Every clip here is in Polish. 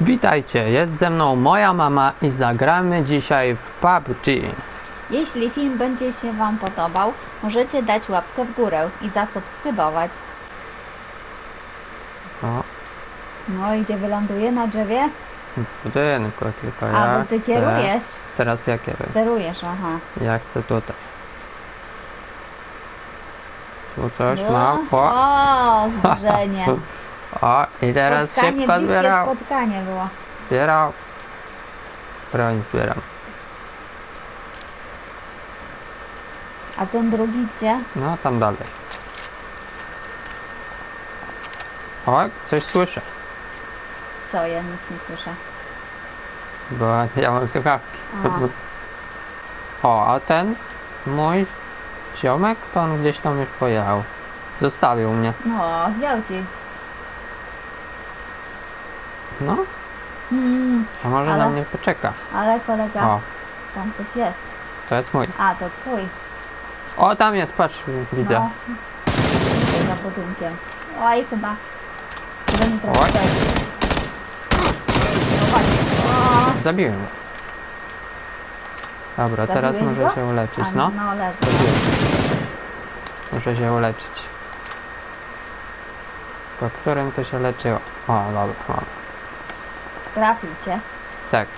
Witajcie, jest ze mną moja mama i zagramy dzisiaj w PUBG. Jeśli film będzie się Wam podobał, możecie dać łapkę w górę i zasubskrybować. O, No i gdzie wyląduje na drzewie? w budynku tylko ja A, bo Ty chcę... kierujesz? Teraz ja kieruję. Sterujesz, aha. Ja chcę tutaj. Tu coś No. mam. O, O, zbliżenie. o i teraz spotkanie, szybko bliskie zbierał. spotkanie było. Zbierał. Broń zbieram. A ten drugi gdzie? No tam dalej. O, coś słyszę. Co, ja nic nie słyszę. Bo ja mam słuchawki. Aha. O, a ten mój ziomek to on gdzieś tam już pojechał. Zostawił mnie. No, zwiał Ci. No, Mm, a może Ale- na mnie poczeka. ale kolega, O, tam coś jest. to jest mój. A, to Twój. O, tam jest, patrz, widzę. No. Tutaj Za budynkiem. Oj, chyba. Chyba Oj. trochę. No właśnie. O, Zabiłem go. Dobra, teraz Zabiłeś może go? się uleczyć, a, no. No, leży. Muszę się uleczyć. Po którym to się leczyło? O, dobra, mam. Trafił Cię. Tak.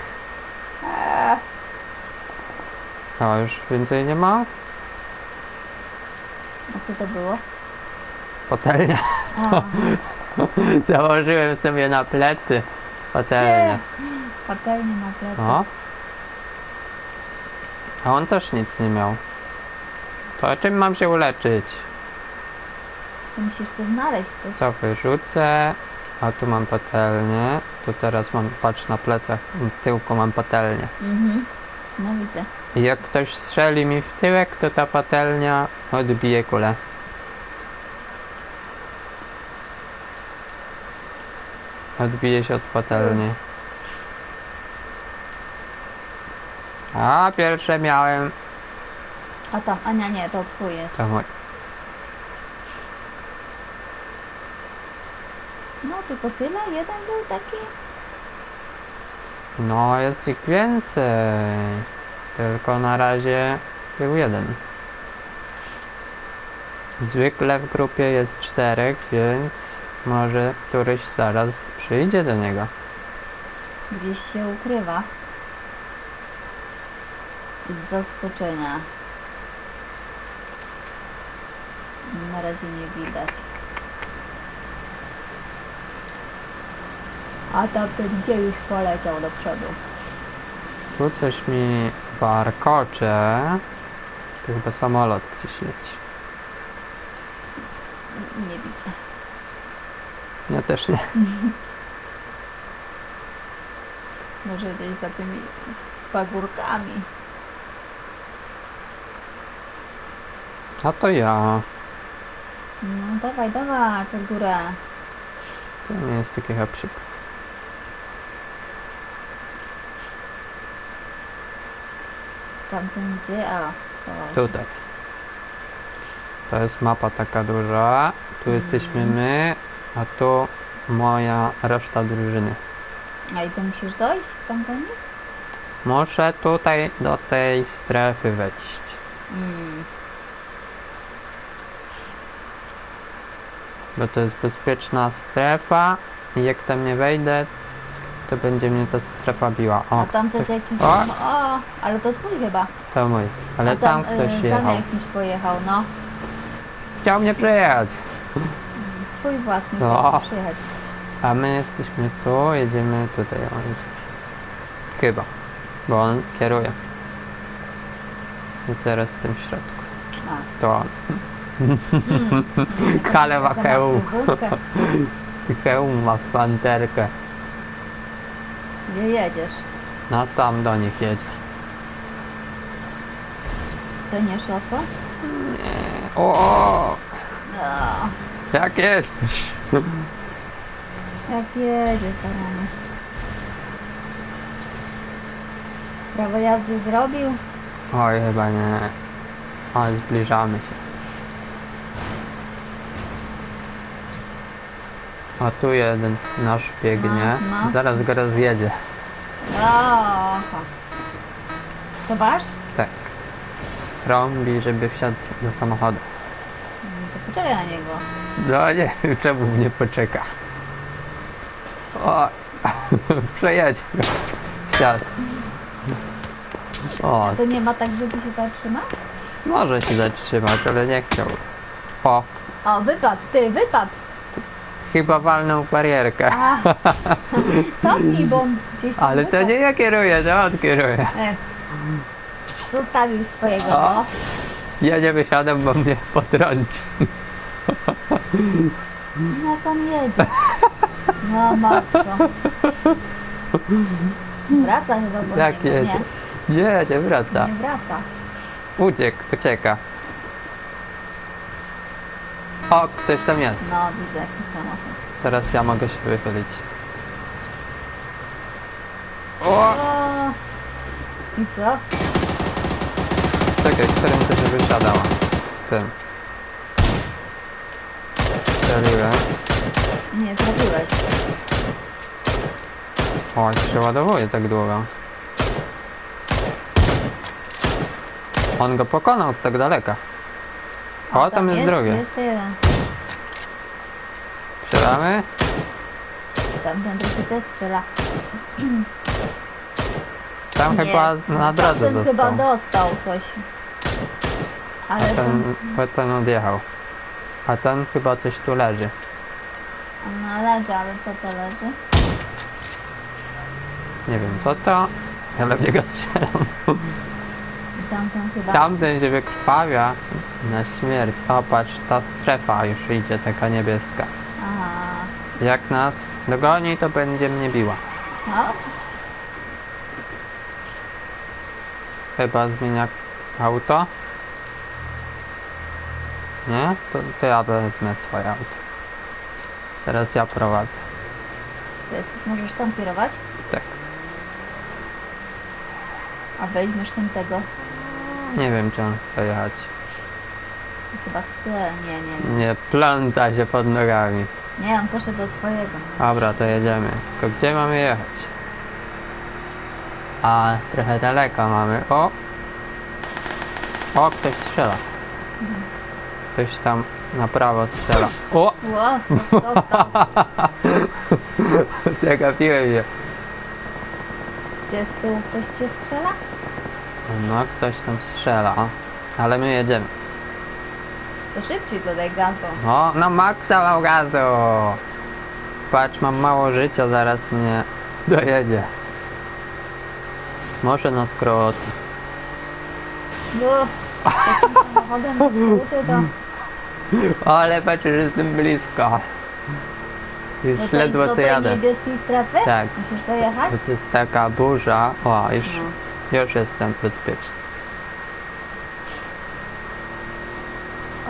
Eee, O, już więcej nie ma? a co to było? Patelnia. A, Założyłem sobie na plecy patelnię. patelnie na plecy. O. A on też nic nie miał. To czym mam się uleczyć? Tu musisz sobie znaleźć coś. To wyrzucę. A tu mam patelnię. Tu teraz mam, patrz na plecach, w tyłku mam patelnię. Mhm. No widzę. I jak ktoś strzeli mi w tyłek, to ta patelnia odbije kulę. Odbije się od patelni. A, pierwsze miałem. A tam, a nie, nie, to twój jest. To mój. Tylko tyle? Jeden był taki? No, jest ich więcej. Tylko na razie był jeden. Zwykle w grupie jest czterech, więc może któryś zaraz przyjdzie do niego. Gdzieś się ukrywa. Z zaskoczenia. Na razie nie widać. A tamten gdzie już poleciał do przodu. Tu coś mi warkocze. To chyba samolot gdzieś leci. Nie widzę. Ja też nie. Może gdzieś za tymi pagórkami. A to ja. No dawaj, dawaj, pod górę. To nie jest taki hapsik. Tamten gdzie? A, schował się. Tutaj. To jest mapa taka duża. Tu jesteśmy my, a tu moja reszta drużyny. A i to musisz dojść tamtędy? Muszę tutaj do tej strefy wejść. Mm. Bo to jest bezpieczna strefa i jak tam nie wejdę, to będzie mnie ta strefa biła. O, A tam też ktoś- jakiś... O, O, ale to twój chyba. to mój. Ale A tam y, ktoś Tam jechał. jakiś pojechał, no. Chciał mnie przejechać. Twój własny No. chciał przyjechać. A my jesteśmy tu, jedziemy tutaj. O, jedzie. Chyba. Bo on kieruje. I teraz w tym środku. A. To on. Mm. Ale ma hełm. hełm ma panterkę. Gdzie jedziesz? No tam do nich jedzie. To nie szofo? Nie. O, o, No. jak jesteś? Jak jedzie, paramy. Prawo jazdy zrobił? Oj, chyba nie. Ale zbliżamy się. A tu jeden nasz biegnie. No, no. Zaraz go rozjedzie. Oho. To wasz? Tak. Trąbi, żeby wsiadł do samochodu. Mm, To poczekaj na niego. No nie wiem, czemu mnie poczeka. O, przejedź go. Wsiadł. O, To nie ma tak, żeby się zatrzymać? może się zatrzymać, ale nie chciał. O, O, wypad, ty, wypad! Chyba walnął barierkę. A, cofnij, bo on gdzieś tam Ale to nie ja kieruję, to on kieruje. E, Zostawił swojego. O. Ja nie wysiadam, bo mnie potrąci. No on jedzie. No matko. Wraca chyba po Jak niego, jedzie? Nie, nie wraca. Nie, nie wraca. Uciekł, ucieka. O, ktoś tam jest. No, widzę jaki samochód. Teraz ja mogę się wychylić. O! O. I co? Czekaj, którym to się wysiadała? Tym. Strzeliłem. Nie zrobiłeś. O, jak się ładowuje tak długo. On go pokonał z tak daleka. O, tam jest jeszcze, drugi. Jeszcze jeden. Strzelamy? Tamten drugi też strzela. Tam Nie, chyba na drodze tamten chyba dostał coś. Ale ten, bo ten odjechał. A ten chyba coś tu leży. No leży, ale co to leży? Nie wiem co to, ale w niego strzelam. I Tamten chyba... Tamten się wykrwawia na śmierć. O, patrz, ta strefa już idzie, taka niebieska. Aha. Jak nas dogoni, to będzie mnie biła. No, Chyba zmienia auto. Nie? To, to ja wezmę swoje auto. Teraz ja prowadzę. to jesteś, możesz tam kierować? Tak. A weźmiesz tym tego. Nie wiem, czy on chce jechać. Chyba chce. Nie, nie, nie. Nie pląta się pod nogami. Nie, on poszedł do swojego. Dobra, to jedziemy. Tylko gdzie mamy jechać? A, trochę daleko mamy. O! O, ktoś strzela. Ktoś tam na prawo strzela. O! Ło, dostał. Zagapiłem się. Gdzie z tyłu ktoś cię strzela? No, ktoś tam strzela. Ale my jedziemy. To szybciej dodaj gazu. O, no maksa mam gazu. Patrz, mam mało życia, zaraz mnie dojedzie. Może na. Bo takim samochodem na skróty to... Ale patrz, że jestem blisko. Już tej, ledwo co jadę. niebieskiej strefy? Tak. Musisz dojechać? To jest taka burza. O, już, No. już jestem bezpieczny.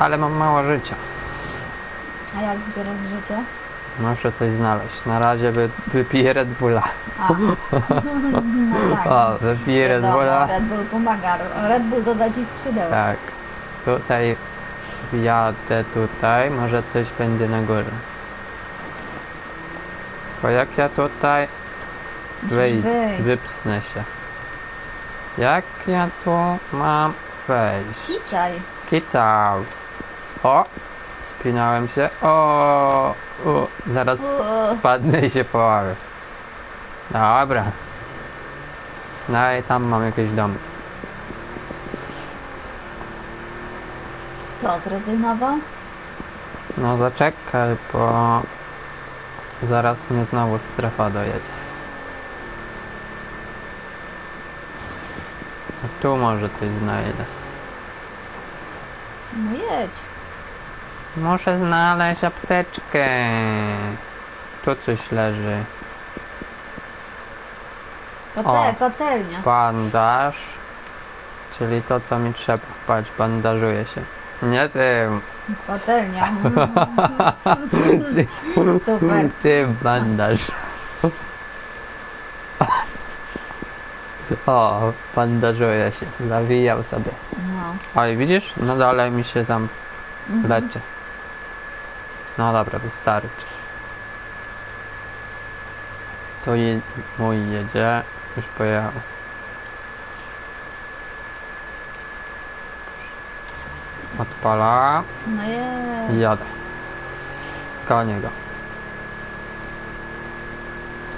Ale mam mało życia. A jak zbierasz życie? Muszę coś znaleźć. Na razie wy, wypiję Red Bulla. A. No tak. O, wypiję Red Wiadomo, Bulla. Red Bull pomaga. Red Bull doda ci skrzydeł. Tak. Tutaj jadę tutaj. Może coś będzie na górze. Tylko jak ja tutaj Musisz wyjdę, wyjść. wypsnę się. Jak ja tu mam wejść? Kiczaj. Kicał. O! Spinałem się. O! U, zaraz spadnę i się poławię. Dobra. No i tam mam jakieś domy. Co, zrezygnował? No zaczekaj, bo zaraz mnie znowu strefa dojedzie. A tu może coś znajdę. No jedź. Muszę znaleźć apteczkę. Tu coś leży. Pate, O. patelnia. Bandaż. Czyli to co mi trzeba. Patrz, bandażuje się. Nie tym. Patelnia. Super. Tym bandaż. O, bandażuje się. Zawijał sobie. No. Oj, widzisz? No dalej mi się tam Mhm. leczy. No dobra, wystarczy. To je, mój jedzie. Już pojechał. Odpala. No jest. jadę. Koło niego.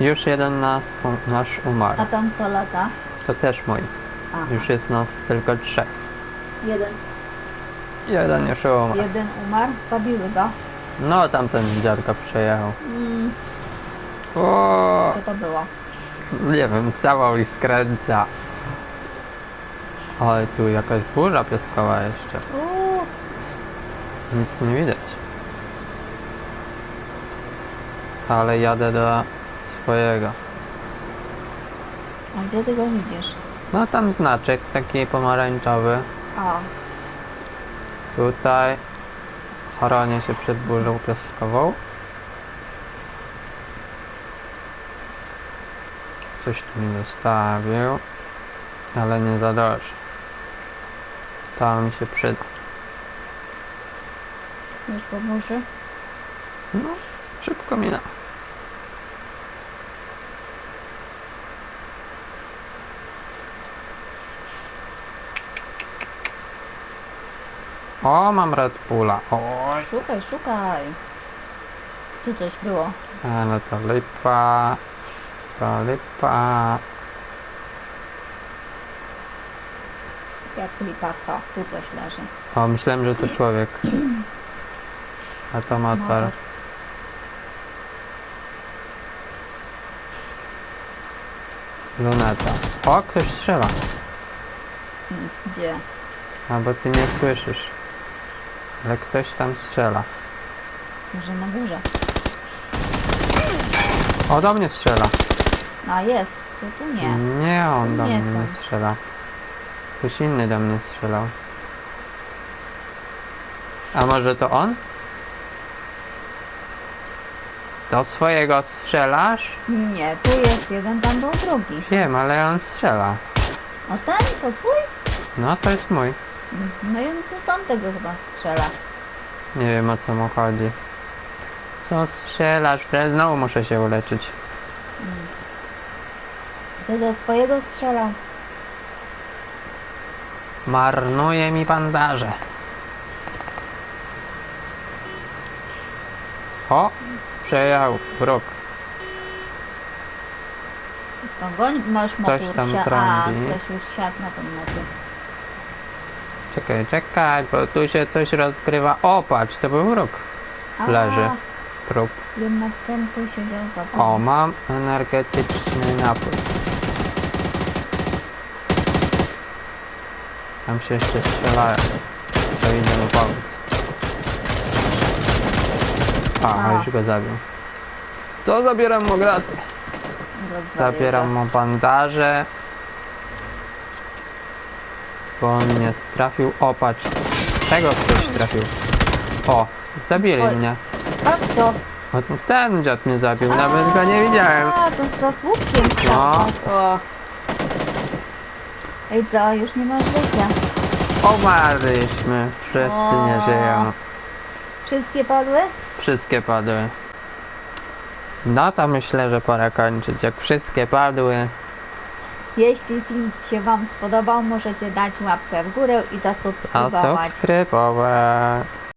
Już jeden nas, u- nasz umarł. A tam co lata? To też mój. Aha. Już jest nas tylko trzech. Jeden. Jeden już umarł. Jeden umarł, zabiły go. No tamten dziadka przejechał. Mm, O, co to było? nie wiem, zawał i skręca. Ale tu jakaś burza piaskowa jeszcze. Uuu, Nic nie widać. Ale jadę do swojego. a gdzie ty go widzisz? No tam znaczek taki pomarańczowy. O, Tutaj chronię się przed burzą piaskową. Coś tu mi zostawił, ale nie za dobrze. To mi się przyda. już po burzy? No, szybko mina. O, mam Red Bulla. Oj. Szukaj, szukaj. Tu coś było. Ale to lipa. To lipa. Jak lipa co? Tu coś leży. O, myślałem, że to człowiek. A to motor. Luneta. O, ktoś strzela. Gdzie? A bo ty nie słyszysz. Ale ktoś tam strzela. Może na górze. O, do mnie strzela. A jest. Tu, tu nie. Nie, on To do nie mnie nie strzela. Ktoś inny do mnie strzelał. A może to on? Do swojego strzelasz? Nie, tu jest jeden, tam był drugi. Wiem, ale on strzela. O ten to twój? No, to jest mój. No i on tu tamtego chyba strzela. Nie wiem o co mu chodzi. Co strzelasz? Że Znowu muszę się uleczyć. Ty do swojego strzelał. Marnuje mi bandaże. O! Przejechał wróg. To goń, masz Ktoś motor tam A, trąbi. ktoś już siadł na tym mecie. Czekaj, czekaj, bo tu się coś rozgrywa. O, patrz, to był wróg. A, Leży. Trup. Jednak ten tu siedział za. O, mam energetyczny napój. Tam się jeszcze strzelają. To idę mu pomóc. A, A. już go zabił. To zabieram mu graty. Zabieram mu bandaże. Bo on mnie trafił. O, patrz. Tego ktoś trafił. O, zabili Oj. mnie. A co? O, ten dziad mnie zabił, nawet go nie widziałem. A, to za słupkiem No. O. Ej co, już nie masz życia. Umarliśmy. Wszyscy nie O. żyją. Wszystkie padły? Wszystkie padły. No to myślę, że pora kończyć. Jak wszystkie padły, Jeśli film się Wam spodobał, możecie dać łapkę w górę i a zasubskrybować. subskrybować.